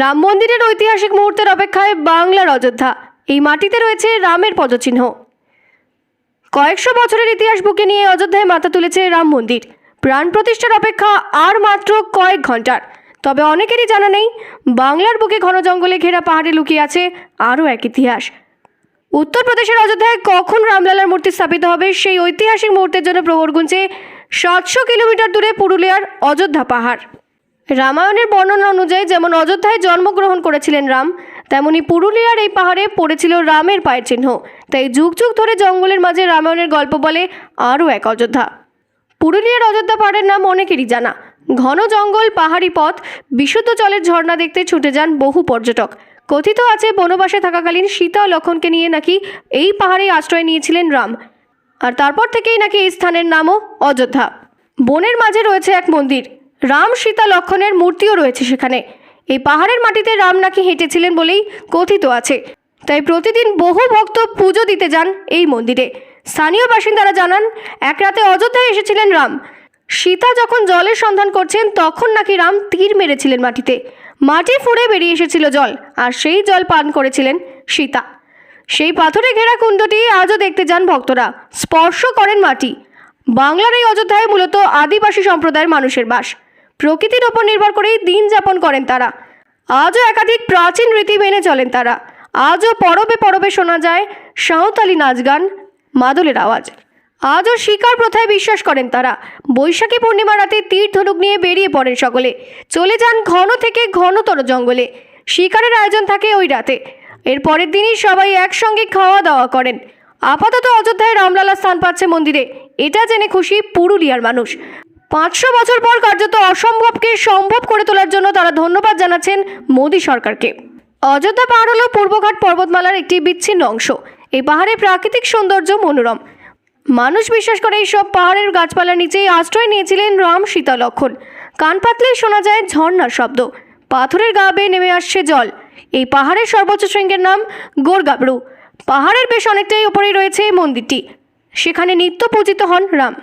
রাম মন্দিরের ঐতিহাসিক মুহূর্তের অপেক্ষায় বাংলার অযোধ্যা এই মাটিতে রয়েছে রামের পদচিহ্ন। কয়েকশো বছরের ইতিহাস বুকে নিয়ে অযোধ্যায় মাথা তুলেছে রাম মন্দির। প্রাণ প্রতিষ্ঠার অপেক্ষা আর মাত্র কয়েক ঘণ্টার তবে অনেকেরই জানা নেই, বাংলার বুকে ঘন জঙ্গলে ঘেরা পাহাড়ে লুকিয়ে আছে আরও এক ইতিহাস। উত্তরপ্রদেশের অযোধ্যায় কখন রামলালার মূর্তি স্থাপিত হবে সেই ঐতিহাসিক মুহূর্তের জন্য প্রহর গুনছে সাতশো কিলোমিটার দূরে পুরুলিয়ার অযোধ্যা পাহাড়। রামায়ণের বর্ণনা অনুযায়ী যেমন অযোধ্যায় জন্মগ্রহণ করেছিলেন রাম, তেমনি পুরুলিয়ার এই পাহাড়ে পড়েছিল রামের পায়ের চিহ্ন। তাই যুগ যুগ ধরে জঙ্গলের মাঝে রামায়ণের গল্প বলে আরও এক অযোধ্যা। পুরুলিয়ার অযোধ্যা পাহাড়ের নাম অনেকেরই জানা। ঘন জঙ্গল, পাহাড়ি পথ, বিশুদ্ধ জলের ঝর্ণা দেখতে ছুটে যান বহু পর্যটক। কথিত আছে, বনবাসে থাকাকালীন সীতা লক্ষণকে নিয়ে নাকি এই পাহাড়ে আশ্রয় নিয়েছিলেন রাম। আর তারপর থেকেই নাকি এই স্থানের নামও অযোধ্যা। বনের মাঝে রয়েছে এক মন্দির। রাম সীতা লক্ষণের মূর্তিও রয়েছে সেখানে। এই পাহাড়ের মাটিতে রাম নাকি হেঁটেছিলেন বলেই কথিত আছে। তাই প্রতিদিন বহু ভক্ত পুজো দিতে যান এই মন্দিরে। স্থানীয় বাসিন্দারা জানান, এক রাতে অযোধ্যায় এসেছিলেন রাম। সীতা যখন জলের সন্ধান করছেন, তখন নাকি রাম তীর মেরেছিলেন মাটিতে। মাটি ফুঁড়ে বেরিয়ে এসেছিল জল, আর সেই জল পান করেছিলেন সীতা। সেই পাথরে ঘেরা কুণ্ডটি আজও দেখতে যান ভক্তরা। স্পর্শ করেন মাটি। বাংলার এই অযোধ্যায় মূলত আদিবাসী সম্প্রদায়ের মানুষের বাস। প্রকৃতির ওপর নির্ভর করেই দিন যাপন করেন তারা। আজও একাধিক প্রাচীন রীতি মেনে চলেন তারা। আজও পরবে পরবে শোনা যায় সাঁওতালি নাচ গান, মাদলের আওয়াজ। আজও শিকার প্রথায় বিশ্বাস করেন তারা। বৈশাখী পূর্ণিমা রাতে তীর ধনুক নিয়ে বেরিয়ে পড়েন সকলে। চলে যান ঘন থেকে ঘনতর জঙ্গলে। শিকারের আয়োজন থাকে ওই রাতে। এর পরের দিনই সবাই একসঙ্গে খাওয়া দাওয়া করেন। আপাতত অযোধ্যায় রামলালা স্থান পাচ্ছে মন্দিরে। এটা জেনে খুশি পুরুলিয়ার মানুষ। পাঁচশো বছর পর কার্যত অসম্ভবকে সম্ভব করে তোলার জন্য তারা ধন্যবাদ জানাচ্ছেন মোদী সরকারকে। অযোধ্যা পাহাড় হল পূর্বঘাট পর্বতমালার একটি বিচ্ছিন্ন অংশ। এই পাহাড়ের প্রাকৃতিক সৌন্দর্য মনোরম। মানুষ বিশ্বাস করে এইসব পাহাড়ের গাছপালার নিচেই আশ্রয় নিয়েছিলেন রাম সীতা লক্ষণ কান পাতলেই শোনা যায় ঝর্ণার শব্দ। পাথরের গা বেয়ে নেমে আসছে জল। এই পাহাড়ের সর্বোচ্চ শৃঙ্গের নাম গোরগাবড়ু পাহাড়ের বেশ অনেকটাই ওপরেই রয়েছে এই মন্দিরটি। সেখানে নিত্য পূজিত হন রাম।